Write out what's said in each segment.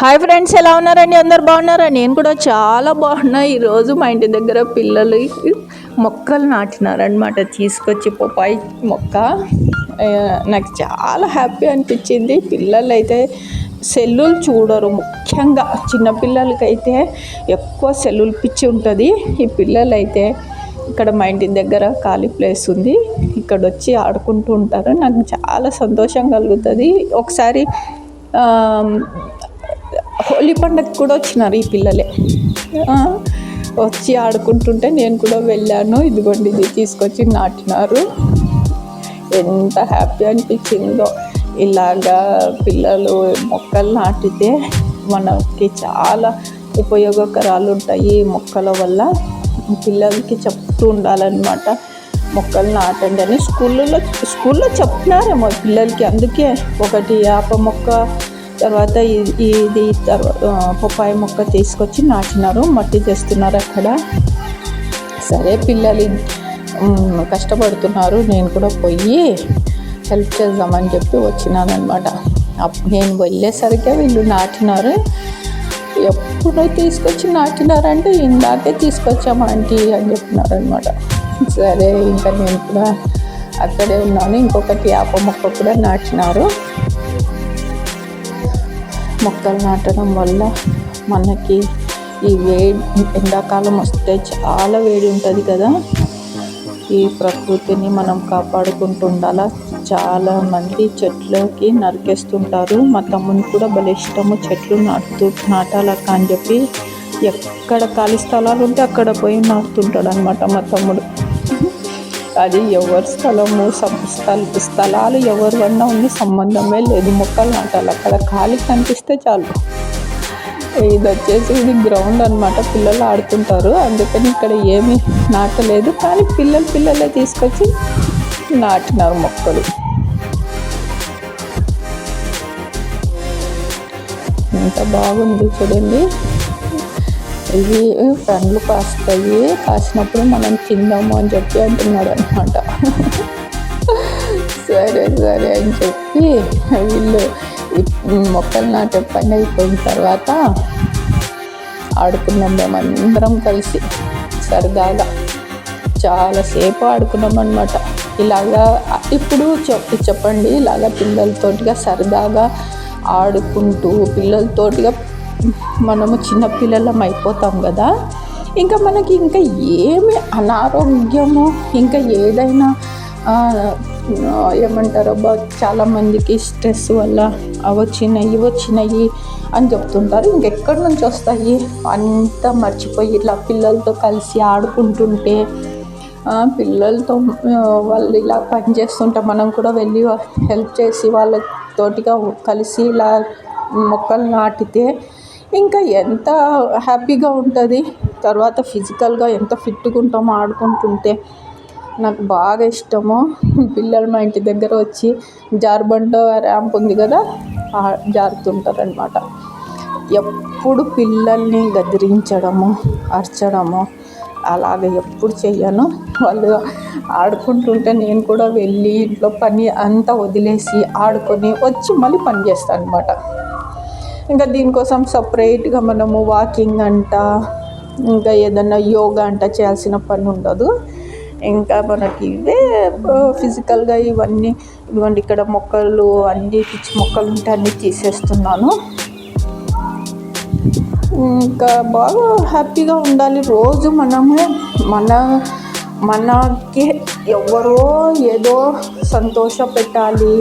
Hi friends ఎలా ఉన్నారండి? అందరు బాగున్నారా? నేను కూడా చాలా బాగున్నా. ఈరోజు మా ఇంటి దగ్గర పిల్లలు మొక్కలు నాటినారనమాట తీసుకొచ్చి పొపాయి మొక్క. నాకు చాలా హ్యాపీ అనిపించింది. పిల్లలు అయితే సెల్లులు చూడరు ముఖ్యంగా. చిన్నపిల్లలకైతే ఎక్కువ సెల్లులు పిచ్చి ఉంటుంది. ఈ పిల్లలు అయితే ఇక్కడ మా ఇంటి దగ్గర ఖాళీ ప్లేస్ ఉంది. ఇక్కడ వచ్చి ఆడుకుంటూ ఉంటారు. నాకు చాలా సంతోషం కలుగుతుంది. ఒకసారి హోలీ పండగ కూడా వచ్చినారు ఈ పిల్లలే. వచ్చి ఆడుకుంటుంటే నేను కూడా వెళ్ళాను. ఇదిగోండి ఇది తీసుకొచ్చి నాటినారు. ఎంత హ్యాపీ అనిపించిందో. ఇలాగా పిల్లలు మొక్కలు నాటితే మనకి చాలా ఉపయోగకరాలు ఉంటాయి ఈ మొక్కల వల్ల. పిల్లలకి చెప్తూ ఉండాలన్నమాట. మొక్కలు నాటండి అని స్కూల్లో స్కూల్లో చెప్తున్నారేమో పిల్లలకి. అందుకే ఒకటి ఆప మొక్క తర్వాత ఇది తర్వాత మొక్క తీసుకొచ్చి నాటినారు మట్టి చేస్తున్నారు అక్కడ. సరే పిల్లలు కష్టపడుతున్నారు నేను కూడా పోయి హెల్ప్ చేద్దామని చెప్పి వచ్చినానమాట నేను వెళ్ళేసరికి వీళ్ళు నాటినారు. ఎప్పుడు తీసుకొచ్చి నాటినారంటే ఇందాకే తీసుకొచ్చామా ఆంటీ అని చెప్పినారనమాట సరే ఇంకా నేను కూడా అక్కడే ఉన్నాను. ఇంకొకటి యాప మొక్క కూడా నాటినారు. మొక్కలు నాటడం వల్ల మనకి ఈ వేడి ఎండాకాలం వస్తే చాలా వేడి ఉంటుంది కదా. ఈ ప్రకృతిని మనం కాపాడుకుంటూ ఉండాలా. చాలా మంది చెట్లకి నరికేస్తుంటారు. మా తమ్ముని కూడా భలే ఇష్టము చెట్లు నాటుతూ నాటాలక్క అని చెప్పి ఎక్కడ ఖాళీ స్థలాలు ఉంటే అక్కడ పోయి నాటుతుంటాడు అనమాట మా తమ్ముడు. అది ఎవరి స్థలము స్థలాలు ఎవరు స్థలాలు ఎవరివన్నా ఉంది సంబంధమే లేదు. మొక్కలు నాటాలి. అక్కడ ఖాళీ కనిపిస్తే చాలు. ఇది వచ్చేసి ఇది గ్రౌండ్ అన్నమాట. పిల్లలు ఆడుతుంటారు. అందుకని ఇక్కడ ఏమీ నాటలేదు. కానీ పిల్లలు పిల్లలే తీసుకొచ్చి నాటినారు మొక్కలు. ఎంత బాగుంది చూడండి. ఇవి పండ్లు కాస్తాయి. కాసినప్పుడు మనం తిందాము అని చెప్పి అంటున్నాడు అనమాట సరే సరే అని చెప్పి వీళ్ళు మొక్కలు నాటే పని అయిపోయిన తర్వాత ఆడుకున్నాం అందరం కలిసి సరదాగా. చాలాసేపు ఆడుకున్నాం అనమాట ఇలాగా ఇప్పుడు చెప్పండి ఇలాగా పిల్లలతోటిగా సరదాగా ఆడుకుంటూ పిల్లలతోటిగా మనము చిన్నపిల్లలం అయిపోతాం కదా. ఇంకా మనకి ఇంకా ఏమి అనారోగ్యము ఇంకా ఏదైనా ఆ, ఏమంటారు అబ్బా చాలామందికి స్ట్రెస్ వల్ల అవి వచ్చినాయి వచ్చినాయి అని చెప్తుంటారు. ఇంకెక్కడి నుంచి వస్తాయి? అంతా మర్చిపోయి ఇట్లా పిల్లలతో కలిసి ఆడుకుంటుంటే పిల్లలతో వాళ్ళు ఇలా పని చేస్తుంటే మనం కూడా వెళ్ళి హెల్ప్ చేసి వాళ్ళతోటిగా కలిసి ఇలా మొక్కలు నాటితే ఇంకా ఎంత హ్యాపీగా ఉంటుంది. తర్వాత ఫిజికల్గా ఎంత ఫిట్గా ఉంటామో ఆడుకుంటుంటే నాకు బాగా ఇష్టము. పిల్లలు మా ఇంటి దగ్గర వచ్చి జారుబండ ర్యాంప్ ఉంది కదా ఆ జారుతుంటారనమాట ఎప్పుడు పిల్లల్ని గదిరించడము అరచడము అలాగే ఎప్పుడు చెయ్యను. వాళ్ళు ఆడుకుంటుంటే నేను కూడా వెళ్ళి ఇంట్లో పని అంతా వదిలేసి ఆడుకొని వచ్చి మళ్ళీ పని చేస్తాను అనమాట ఇంకా దీనికోసం సపరేట్గా మనము వాకింగ్ అంట ఇంకా ఏదన్నా యోగా అంట చేయాల్సిన పని ఉండదు. ఇంకా మనకి ఇవే ఫిజికల్గా ఇవన్నీ ఇదిగోండి ఇక్కడ మొక్కలు అన్ని పిచ్చి మొక్కలు ఉంటే అన్నీ తీసేస్తున్నాను. ఇంకా బాగా హ్యాపీగా ఉండాలి. రోజు మనము మన మనకి ఎవరో ఏదో సంతోష పెట్టాలి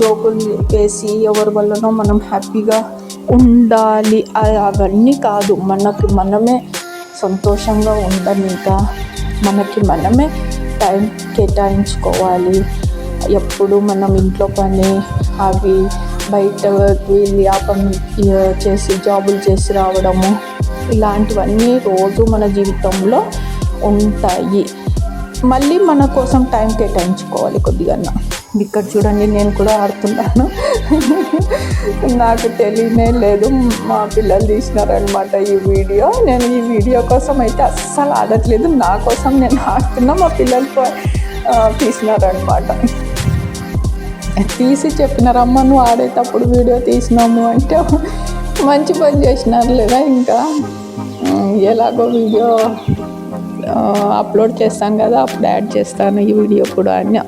జోకులు వేసి ఎవరి వల్లనో మనం హ్యాపీగా ఉండాలి. అవన్నీ కాదు. మనకి మనమే సంతోషంగా ఉండనిక మనకి మనమే టైం కేటాయించుకోవాలి. ఎప్పుడు మనం ఇంట్లో పని అవి బయట వెళ్ళి ఆ పని చేసి జాబులు చేసి రావడము ఇలాంటివన్నీ రోజు మన జీవితంలో ఉంటాయి. మళ్ళీ మన కోసం టైం కేటాయించుకోవాలి కొద్దిగా ఇక్కడ చూడండి నేను కూడా ఆడుతున్నాను. నాకు తెలియనే లేదు మా పిల్లలు తీసినారనమాట ఈ వీడియో. నేను ఈ వీడియో కోసం అయితే అస్సలు ఆడట్లేదు. నా కోసం నేను ఆడుతున్నా మా పిల్లలు తీసినారనమాట తీసి చెప్పినారమ్మ నువ్వు ఆడేటప్పుడు వీడియో తీసినాము అంటే మంచి పని చేసినారు లేదా ఇంకా? ఎలాగో వీడియో అప్లోడ్ చేస్తాను కదా అప్పుడు యాడ్ చేస్తాను ఈ వీడియో కూడా అని.